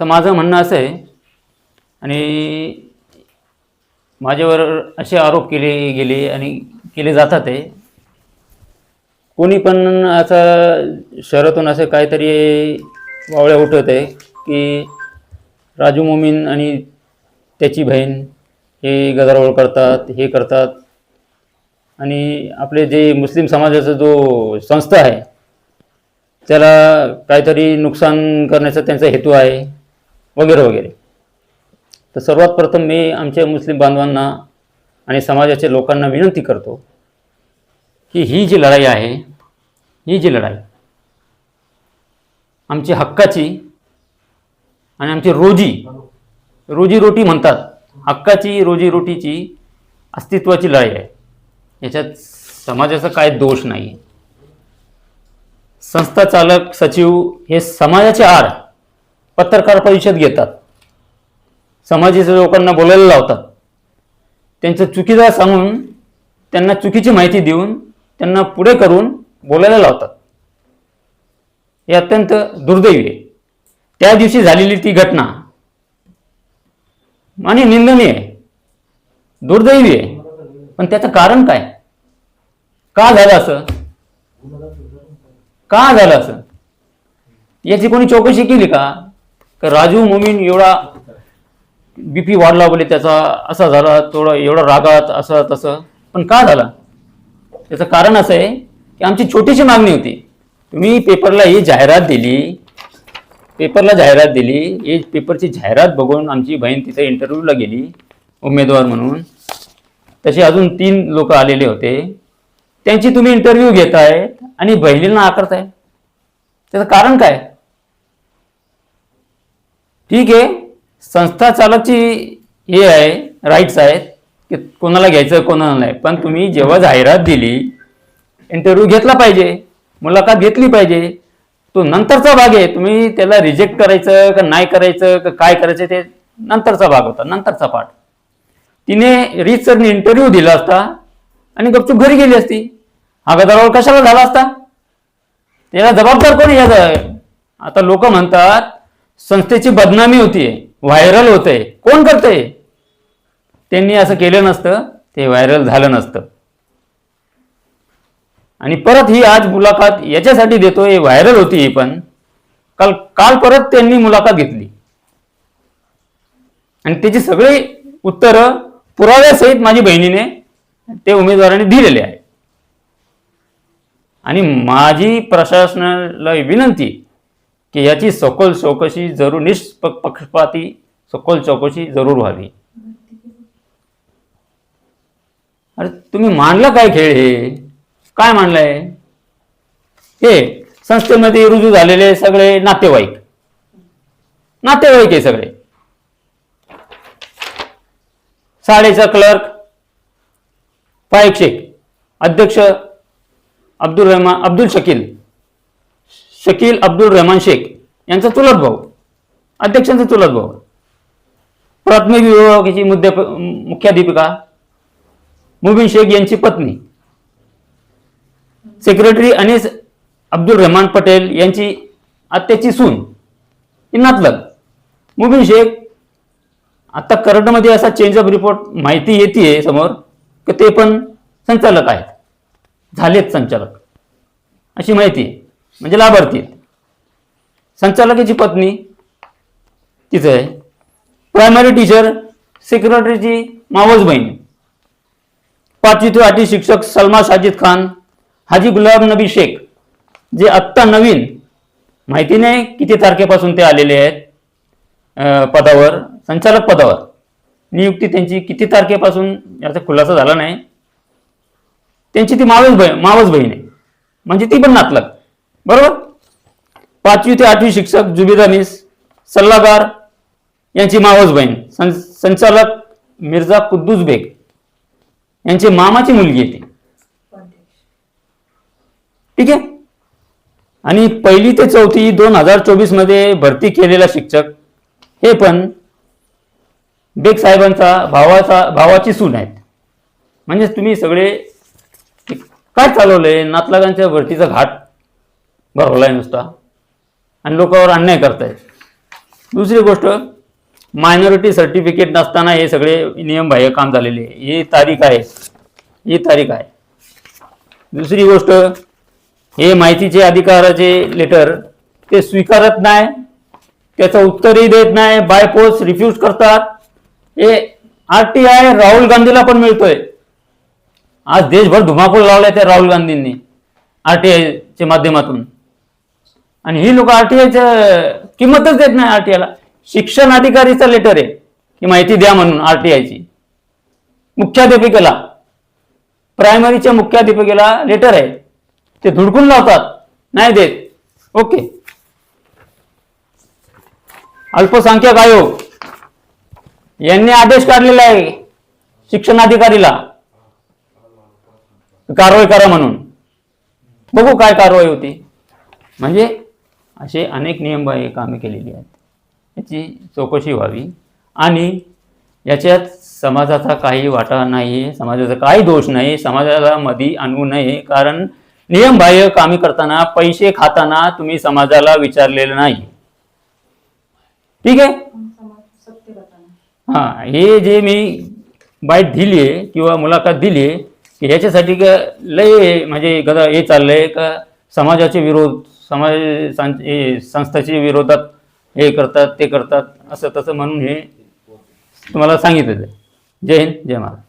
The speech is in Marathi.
तर माझं म्हणणं असं आहे आणि माझ्यावर असे आरोप केले गेले आणि केले जातात आहे. कोणी पण असं शहरातून असं काहीतरी वावळ्या उठत आहे की राजू मोमीन आणि त्याची बहीण हे गदारोळ करतात हे करतात. आणि आपले जे मुस्लिम समाजाचा जो संस्था आहे त्याला काहीतरी नुकसान करण्याचा त्यांचा हेतू आहे. वगैरे वगैरे. तर सर्वात प्रथम मी आमच्या मुस्लिम बांधवांना आणि समाजाच्या लोकांना विनंती करतो की ही जी लढाई आहे ही जी लढाई आमची हक्काची आणि आमची रोजी रोजीरोटी म्हणतात हक्काची रोजीरोटीची अस्तित्वाची लढाई आहे. याच्यात समाजाचा काय दोष नाही संस्था चालक सचिव हे समाजाचे आड पत्रकार परिषद घेतात. समाजाच्या लोकांना बोलायला लावतात. त्यांचं चुकीचं सांगून त्यांना चुकीची माहिती देऊन त्यांना पुढे करून बोलायला लावतात. हे अत्यंत दुर्दैवी आहे. त्या दिवशी झालेली ती घटना आणि निंदनीय आहे. दुर्दैवी आहे. पण त्याचं कारण काय? का झालं असं? का झालं असं? याची कोणी चौकशी केली का? का राजू मोमीन एवढा बीपी वाढला बोले त्याचा असा झाला थोडा एवढा रागात असं तसं. पण का झाला? त्याचं कारण असं आहे की आमची छोटीशी मागणी होती. तुम्ही पेपरला ही जाहिरात दिली पेपरला जाहिरात दिली हे पेपरची जाहिरात बघून आमची बहीण तिथे इंटरव्ह्यूला गेली उमेदवार म्हणून. तसे अजून तीन लोक आलेले होते. त्यांची तुम्ही इंटरव्ह्यू घेताय आणि बहिणींना आकारताय त्याचं कारण काय? ठीक आहे. संस्था चालकची हे आहे राईट्स आहेत की कोणाला घ्यायचं कोणाला नाही. पण तुम्ही जेव्हा जाहिरात दिली इंटरव्ह्यू घेतला पाहिजे मुलाखत घेतली पाहिजे तो नंतरचा भाग आहे. तुम्ही त्याला रिजेक्ट करायचं का नाही करायचं का काय करायचं ते नंतरचा भाग होता नंतरचा पाठ तिने रीतसरने इंटरव्ह्यू दिला असता आणि गपचूप घरी गेली असती. हा गदारोळ कशाला झाला असता? त्याला जबाबदार कोणी याचा? आता लोक म्हणतात संस्थेची बदनामी होतीये व्हायरल होतंय कोण करतंय त्यांनी असं केलं नसतं ते व्हायरल झालं नसतं. आणि परत ही आज मुलाखत याच्यासाठी देतोय व्हायरल होती ही पण. काल काल परत त्यांनी मुलाखत घेतली. आणि त्याची सगळी उत्तरं पुराव्यासहित माझी बहिणीने ते उमेदवारांनी दिलेले आहे. आणि माझी प्रशासनाला विनंती की याची सखोल चौकशी जरूर निष्पक्षपाती सखोल चौकशी जरूर व्हावी. अरे तुम्ही मांडला काय खेळ हे? काय मांडलंय हे संस्थेमध्ये रुजू झालेले सगळे नातेवाईक. नातेवाईक आहे सगळे. शाळेचा क्लर्क पायक्षेक शेख अध्यक्ष अब्दुल रहमान अब्दुल शकील. शकील अब्दुल रहमान शेख यांचा चुलत भाऊ अध्यक्षांचा चुलत भाऊ. प्राथमिक विभागाची मुद्दे मुख्याध्यापिका मुबीन शेख यांची पत्नी. सेक्रेटरी अनिस अब्दुल रहमान पटेल यांची आत्याची सून नातलग. मुबीन शेख आता करंटमध्ये असा चेंज ऑफ रिपोर्ट माहिती येते समोर की ते पण संचालक आहेत. झालेत संचालक. अशी माहिती आहे. म्हणजे लाभार्थी. आहेत. संचालकाची पत्नी तिचं आहे. प्रायमरी टीचर सेक्रेटरीची मावस बहीण. पाचवी ते आठवी शिक्षक सलमा साजिद खान हाजी गुलाब नबी शेख जे आत्ता नवीन माहिती नाही किती तारखेपासून ते आलेले आहेत पदावर संचालक पदावर. नियुक्ती त्यांची किती तारखेपासून याचा खुलासा झाला नाही. त्यांची ती मावस बहीण मावस बहीण आहे. म्हणजे ती पण नातलग. बरोबर? पाचवी ते आठवी शिक्षक जुबेदा मिस सल्लागार यांची मावस बहीण सं संचालक मिर्झा कुद्दूस बेग. यांची मामाची मुलगी आहे ती. ठीक आहे? आणि पहिली ते चौथी दोन हजार चोवीसमध्ये भरती केलेला शिक्षक हे पण बेग साहेबांचा भावाचा भावाची सून आहेत. म्हणजे तुम्ही सगळे काय चालवलंय? नातलागांच्या भरतीचा घाट भरवलाय नुसता. आणि लोकांवर अन्याय करतायत. दुसरी गोष्ट मायनॉरिटी सर्टिफिकेट नसताना हे सगळे नियमबाह्य काम झालेले आहे. ही तारीख आहे. ही तारीख आहे. दुसरी गोष्ट हे माहितीचे अधिकाराचे लेटर ते स्वीकारत नाही. त्याचं उत्तरही देत नाही. बाय पोस्ट रिफ्यूज करतात. हे आर टी आय राहुल गांधीला पण मिळतोय. आज देशभर धुमाकूळ लावलाय त्या राहुल गांधींनी आर टी आयच्या माध्यमातून. आणि ही लोक आरटीआयच्या किंमतच देत नाही आरटीआयला शिक्षण अधिकारीचा लेटर आहे की माहिती द्या म्हणून आरटीआयची मुख्याध्यापिकेला प्रायमरीच्या मुख्याध्यापिकेला लेटर आहे. ते धुडकून लावतात नाही देत. ओके. अल्पसंख्याक आयोग. यांनी आदेश काढलेला आहे शिक्षणाधिकारीला कारवाई करा म्हणून. बघू काय कारवाई होती. म्हणजे असे अनेक नियमबाह्य कामे केलेली आहेत. याची चौकशी व्हावी. आणि याच्यात समाजाचा काही वाटा नाही समाजाचा काही दोष नाही समाजाला मधी आणू नये. कारण नियमबाह्य कामे करताना पैसे खाताना तुम्ही समाजाला विचारलेलं नाही. ठीक आहे? हां हे जे मी बाईट दिली आहे किंवा मुलाखत दिली आहे की ह्याच्यासाठी का लय म्हणजे गदा हे चाललंय का समाजाचे विरोध समाज संस्थाची विरोधात हे करतात ते करतात असं तसं म्हणून हे तुम्हाला सांगितलं जय हिंद जय महाराज